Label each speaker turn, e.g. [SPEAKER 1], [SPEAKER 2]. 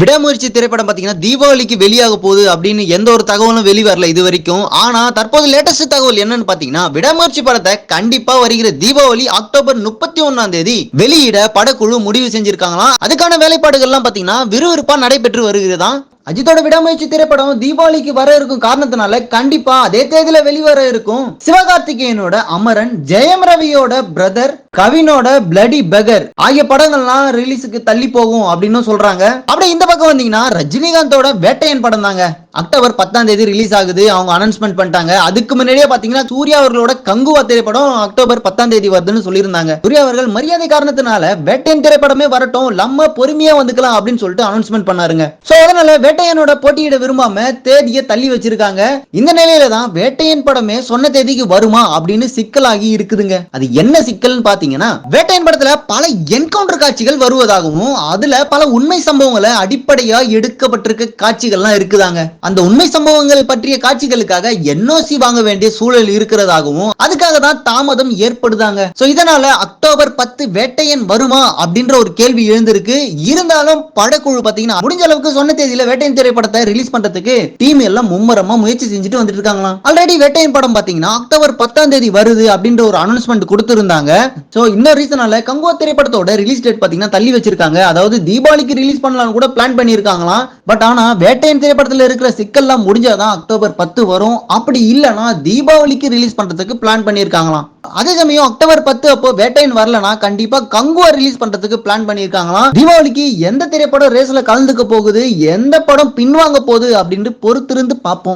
[SPEAKER 1] விடாமுயற்சி திரைப்படம் பார்த்தீங்கன்னா தீபாவளிக்கு வெளியாக போகுது அப்படின்னு எந்த ஒரு தகவலும் வெளிவரல இது வரைக்கும். ஆனால் தற்போது லேட்டஸ்ட் தகவல் என்னன்னு பார்த்தீங்கன்னா விடாமுயற்சி படத்தை கண்டிப்பாக வருகிற தீபாவளி அக்டோபர் முப்பத்தி ஒன்றாம் தேதி வெளியிட படக்குழு முடிவு செஞ்சிருக்காங்களாம். அதுக்கான வேலைப்பாடுகள்லாம் பார்த்தீங்கன்னா விறுவிறுப்பாக நடைபெற்று வருகிறதா அஜித்தோட விடாமுயற்சி திரைப்படம் தீபாவளிக்கு வர இருக்கும் காரணத்தினால கண்டிப்பா அதே தேதியில வெளிவர இருக்கும் சிவகார்த்திகேயனோட அமரன் ஜெயம் ரவியோட பிரதர் கவினோட பிளடி பெகர் ஆகிய படங்கள்லாம் ரிலீஸுக்கு தள்ளி போகும் அப்படின்னு சொல்றாங்க. அப்படியே இந்த பக்கம் வந்தீங்கன்னா ரஜினிகாந்தோட வேட்டையன் படம் தாங்க. அக்டோபர் பத்தாம் தேதி ரிலீஸ் ஆகுது. அவங்க அனௌன்ஸ்மெண்ட் பண்ணிட்டாங்க. அதுக்கு முன்னாடியே பாத்தீங்கன்னா சூர்யா அவர்களோட கங்குவா திரைப்படம் அக்டோபர் பத்தாம் தேதி வருதுன்னு சொல்லியிருந்தாங்க. சூர்யா அவர்கள் மரியாதை காரணத்தினால வேட்டையன் திரைப்படமே வரட்டும். நம்ம பொறுமையா வந்துக்கலாம் அப்படின்னு சொல்லிட்டு அனௌன்ஸ்மெண்ட் பண்ணாருங்க. சோ அதனால வேட்டையனோட போட்டியிட விரும்பாம தேதியை தள்ளி வச்சிருக்காங்க. இந்த நிலையில தான் வேட்டையன் படமே சொன்ன தேதிக்கு வருமா அப்படின்னு சிக்கலாகி இருக்குதுங்க. அது என்ன சிக்கல்னு பாத்தீங்கன்னா வேட்டையன் படத்துல பல என்கவுண்டர் காட்சிகள் வருவதாகவும் அதுல பல உண்மை சம்பவங்களை அடிப்படையா எடுக்கப்பட்டிருக்க காட்சிகள்லாம் இருக்குதாங்க. அந்த உண்மை சம்பவங்கள் பற்றிய காட்சிகளுக்காக என்ஓசி வாங்க வேண்டிய சூழல் இருக்கிறதாகவும் அதுக்காக தான் தாமதம் ஏற்படுதாங்க. சோ இதனால அக்டோபர் பத்து வேட்டையன் வருமா அப்படின்ற ஒரு கேள்வி எழுந்திருக்கு. இருந்தாலும் படக்குழு பாத்தீங்கன்னா முடிஞ்ச அளவுக்கு சொன்ன தேதியில வேட்டை வேட்டையன் திரைப்படத்தை ரிலீஸ் பண்றதுக்கு டீம் எல்லாம் மும்மரமா முயற்சி செஞ்சுட்டு வந்துட்டு இருக்காங்களாம் ஆல்ரெடி வேட்டையன் படம் பாத்தீங்கன்னா அக்டோபர் பத்தாம் தேதி வருது அப்படின்ற ஒரு அனௌன்ஸ்மெண்ட் கொடுத்திருந்தாங்க. சோ இன்னொரு ரீசனால கங்கோ திரைப்படத்தோட ரிலீஸ் டேட் பாத்தீங்கன்னா தள்ளி வச்சிருக்காங்க. அதாவது தீபாவளிக்கு ரிலீஸ் பண்ணலாம் கூட பிளான் பண்ணியிருக்காங்களாம் பட் ஆனா வேட்டையன் திரைப்படத்துல இருக்கிற சிக்கல்லாம் முடிஞ்சாதான் அக்டோபர் பத்து வரும். அப்படி இல்லைன்னா தீபாவளிக்கு ரிலீஸ் பண்றதுக்கு பிளான் பண்ணியிருக்காங்களாம் அதே சமயம் அக்டோபர் பத்து அப்போ வேட்டையன் வரலனா கண்டிப்பா கங்குவா ரிலீஸ் பண்றதுக்கு பிளான் பண்ணியிருக்காங்களாம். தீபாவளிக்கு எந்த திரைப்படம் ரேஸ்ல கலந்துக்க போகுது எந்த படம் பின்வாங்க போகுது அப்படின்னு பொறுத்திருந்து பார்ப்போம்.